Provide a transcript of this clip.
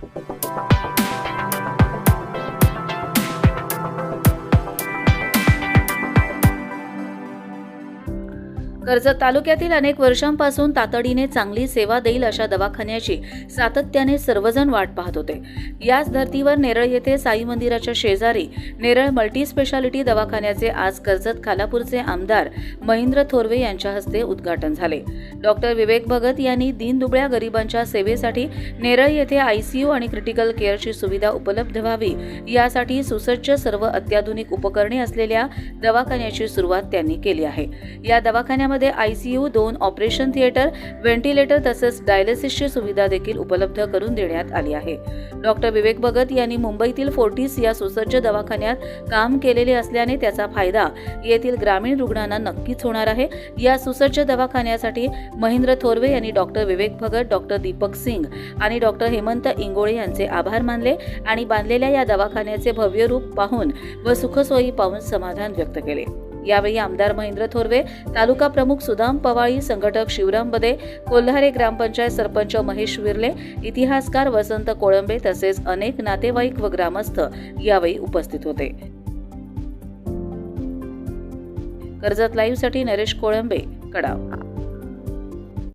Thank you. Karjat तालुक्यातील अनेक वर्षांपासून तातडीने चांगली सेवा देईल अशा दवाखान्याची सातत्याने सर्वजण वाट पाहत होते. याच धर्तीवर नेरळ येथे साई मंदिराच्या शेजारी नेरळ मल्टी स्पेशालिटी दवाखान्याचे आज कर्जत खालापूरचे आमदार महेंद्र थोरवे यांच्या हस्ते उद्घाटन झाले. डॉक्टर विवेक भगत यांनी दीनदुबळ्या गरिबांच्या सेवेसाठी नेरळ येथे आयसीयू आणि क्रिटिकल केअरची सुविधा उपलब्ध व्हावी यासाठी सुसज्ज सर्व अत्याधुनिक उपकरणे असलेल्या दवाखान्याची सुरुवात त्यांनी केली आहे. या दवाखान्यामध्ये आयसीयू दोन ऑपरेशन थिएटर व्हेंटिलेटर तसेच डायलिसिसची सुविधा देखील उपलब्ध करून देण्यात आली आहे. डॉक्टर विवेक भगत यांनी मुंबईतील फोर्टिस या सुसज्ज दवाखान्यात काम केलेले असल्याने त्याचा फायदा येथील ग्रामीण रुग्णांना नक्कीच होणार आहे. या सुसज्ज दवाखान्यासाठी महेंद्र थोरवे यांनी डॉक्टर विवेक भगत डॉक्टर दीपक सिंग आणि डॉक्टर हेमंत इंगोळे यांचे आभार मानले आणि बांधलेल्या या दवाखान्याचे भव्य रूप पाहून व सुखसोयी पाहून समाधान व्यक्त केले. यावेळी आमदार महेंद्र थोरवे तालुका प्रमुख सुदाम पवाळी संघटक शिवराम बदे कोल्हारे ग्रामपंचायत सरपंच महेश विर्ले इतिहासकार वसंत कोळंबे तसेच अनेक नातेवाईक व ग्रामस्थ यावेळी उपस्थित होते. कर्जत लाईव्हसाठी नरेश कोळंबे कडाव.